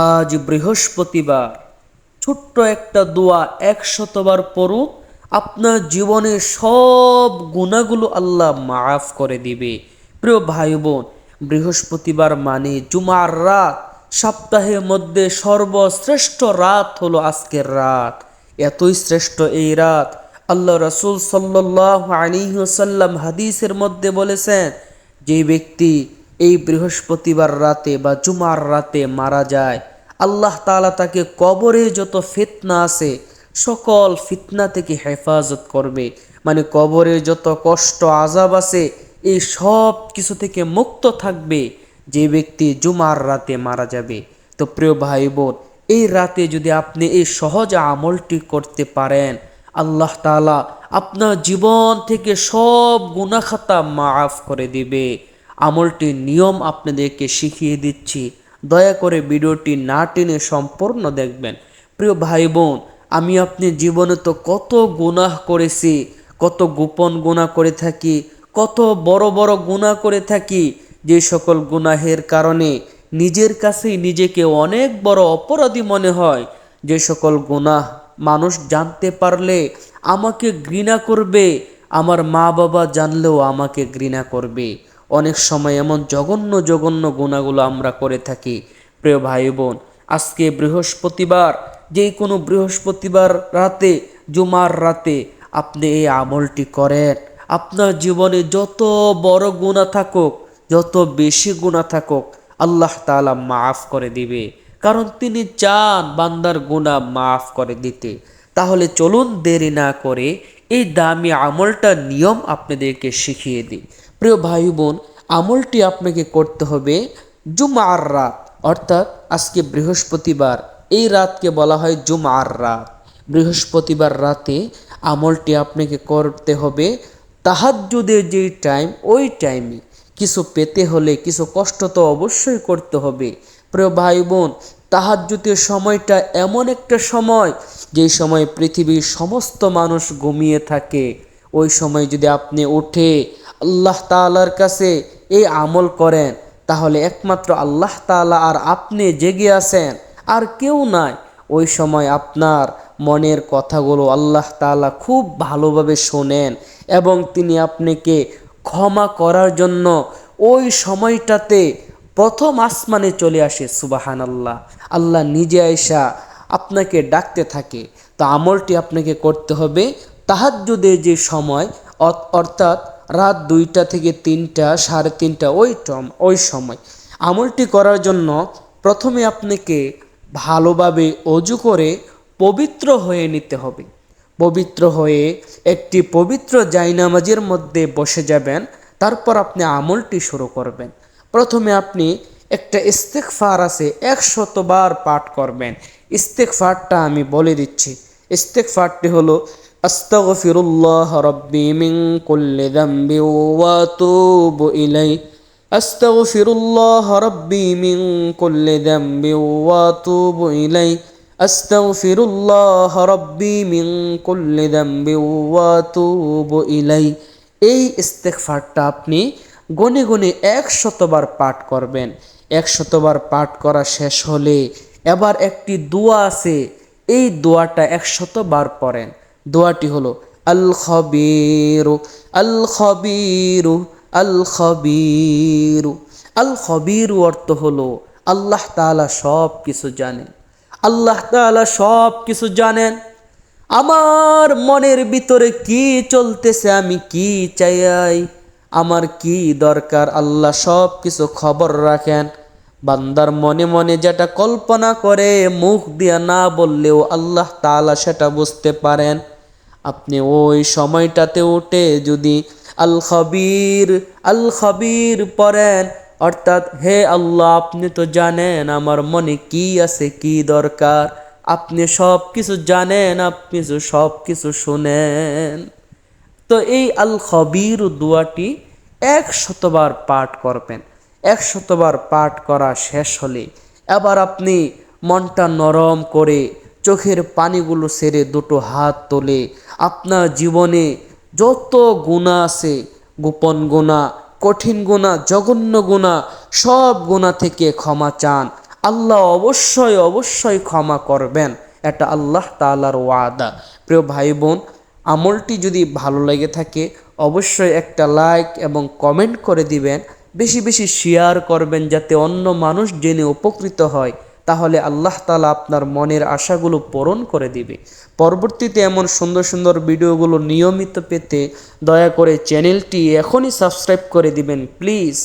আজ বৃহস্পতিবার। ছোট্ট একটা দোয়া একশতবার পড়ুক আপনার জীবনের সব গুণাগুলো আল্লাহ মাফ করে দিবে। প্রিয় ভাই বোন বৃহস্পতিবার মানে জুমার রাত, সপ্তাহের মধ্যে সর্বশ্রেষ্ঠ রাত হলো আজকের রাত। এতই শ্রেষ্ঠ এই রাত, আল্লাহ রসুল সাল্লাহ আলিহাসাল্লাম হাদিসের মধ্যে বলেছেন, যে ব্যক্তি এই বৃহস্পতিবার রাতে বা জুমার রাতে মারা যায়। আল্লাহ তাআলা তাকে কবরে যত ফিতনা আছে, সকল ফিতনা থেকে হেফাজত করবে। মানে কবরে যত কষ্ট আজাব আছে, এই সব কিছু থেকে মুক্ত থাকবে যে ব্যক্তি জুমার রাতে মারা যাবে। তো প্রিয় ভাই বোন এই রাতে যদি আপনি এই সহজ আমলটি করতে পারেন, আল্লাহ তাআলা আপনার জীবন থেকে সব গুনাখাতা মাফ করে দিবে। আমলটির নিয়ম আপনাদেরকে শিখিয়ে দিচ্ছি। দয়া করে ভিডিওটি না টেনে সম্পূর্ণ দেখবেন। প্রিয় ভাই বোন, আমি আপনি জীবনে তো কত গুনাহ করেছি, কত গোপন গুনাহ করে থাকি, কত বড় বড় গুনাহ করে থাকি যে সকল গুনাহের কারণে নিজের কাছেই নিজেকে অনেক বড় অপরাধী মনে হয়। যে সকল গুনাহ মানুষ জানতে পারলে আমাকে ঘৃণা করবে, আমার মা বাবা জানলেও আমাকে ঘৃণা করবে। অনেক সময় এমন জঘন্য জঘন্য গুণাগুলো আমরা করে থাকি। প্রিয় ভাই বোন, আজকে বৃহস্পতিবার, যে কোনো বৃহস্পতিবার রাতে, জুমার রাতে আপনি এই আমলটি করেন। আপনার জীবনে যত বড় গুণা থাকুক, যত বেশি গুণা থাকুক, আল্লাহ তাআলা মাফ করে দিবে। কারণ তিনি চান বান্দার গুণা মাফ করে দিতে। তাহলে চলুন দেরি না করে এই দামি আমলটা নিয়ম আপনাদেরকে শিখিয়ে দিই। প্রিয় ভাই বোন, আমলটি আপনাকে করতে হবে জুমার রাত, অর্থাৎ আজকে বৃহস্পতিবার। এই রাতকে বলা হয় জুমার রাত। বৃহস্পতিবার রাতে আমলটি আপনাকে করতে হবে তাহাজ্জুদের যেই টাইম ওই টাইমে কিছু পেতে হলে কিছু কষ্ট তো অবশ্যই করতে হবে। প্রিয় ভাই বোন তাহাজ্জুদের সময়টা এমন একটা সময় যেই সময় পৃথিবীর সমস্ত মানুষ ঘুমিয়ে থাকে। ওই সময় যদি আপনি উঠে আল্লাহ তাআলার কাছে এই আমল করেন, তাহলে একমাত্র আল্লাহ তাআলা আর আপনি জেগে আছেন, আর কেউ নাই। ওই সময় আপনার মনের কথাগুলো আল্লাহ তাআলা খুব ভালোভাবে শোনেন এবং তিনি আপনাকে ক্ষমা করার জন্য ওই সময়টাতে প্রথম আসমানে চলে আসে সুবাহান আল্লাহ আল্লাহ নিজে আয়সা আপনাকে ডাকতে থাকে। তো আমলটি আপনাকে করতে হবে তাহাজ্জুদের যে সময় অর্থাৎ রাত দুইটা থেকে তিনটা, সাড়ে তিনটা, ওই টম, ওই সময়। আমলটি করার জন্য প্রথমে আপনাকে ভালোভাবে অজু করে পবিত্র হয়ে নিতে হবে। পবিত্র হয়ে একটি পবিত্র জায়নামাজের মধ্যে বসে যাবেন, তারপর আপনি আমলটি শুরু করবেন। প্রথমে আপনি একটা ইস্তেকফার আছে একশতবার পাঠ করবেন। ইস্তেকফারটা আমি বলে দিচ্ছি। ইস্তেকফারটি হলো, আস্তাগফিরুল্লাহ রব্বি মিন কুল্লি যামবি ওয়া আতুবু ইলাই আস্তাগফিরুল্লাহ রব্বি মিন কুল্লি যামবি ওয়া আতুবু ইলাই আস্তাগফিরুল্লাহ রব্বি মিন কুল্লি যামবি ওয়া আতুবু ইলাই এই ইস্তেগফারটা আপনি গনে গনে একশতবার পাঠ করবেন। একশতবার পাঠ করা শেষ হলে এবার একটি দোয়া আছে, এই দোয়াটা একশতবার পড়েন। দোয়াটি হলো, আল খবিরু আল খবিরু আল খবিরু। আল খবিরু অর্থ হলো, আল্লাহ তাআলা সব কিছু জানেন। আল্লাহ তাআলা সব কিছু জানেন। আমার মনের ভিতরে কি চলতেছে, আমি কি চাই, আমার কি দরকার, আল্লাহ সব কিছু খবর রাখেন। বান্দার মনে মনে যেটা কল্পনা করে, মুখ দিয়া না বললেও আল্লাহ তাআলা সেটা বুঝতে পারেন। আপনি ওই সময়টাতে উঠে যদি আল খবির আল খবির পড়েন অর্থাৎ, হে আল্লাহ, আপনি তো জানেন আমার মনে কি আছে, কি দরকার। আপনি সব কিছু জানেন, আপনি সব কিছু শুনেন। তো এই আল খবির দোয়াটি এক শতবার পাঠ করবেন। এক শতবার পাঠ করা শেষ হলে এবার আপনি মনটা নরম করে চোখের পানিগুলো সেরে দুটো হাত তোলে। আপনার জীবনে যত গুণা আছে, গোপন গুণা কঠিন গুণা, জঘন্য গুণা, সব গুণা থেকে ক্ষমা চান। আল্লাহ অবশ্যই অবশ্যই ক্ষমা করবেন। এটা আল্লাহ তালার ওয়াদা। প্রিয় ভাই বোন আমলটি যদি ভালো লেগে থাকে, অবশ্যই একটা লাইক এবং কমেন্ট করে দিবেন। বেশি বেশি শেয়ার করবেন যাতে অন্য মানুষ জেনে উপকৃত হয়। তাহলে আল্লাহ তালা আপনার মনের আশাগুলো পূরণ করে দিবে। পরবর্তীতে এমন সুন্দর সুন্দর ভিডিওগুলো নিয়মিত পেতে দয়া করে চ্যানেলটি এখনই সাবস্ক্রাইব করে দিবেন, প্লিজ।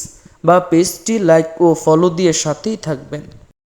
বা পেজটি লাইক ও ফলো দিয়ে সাথেই থাকবেন।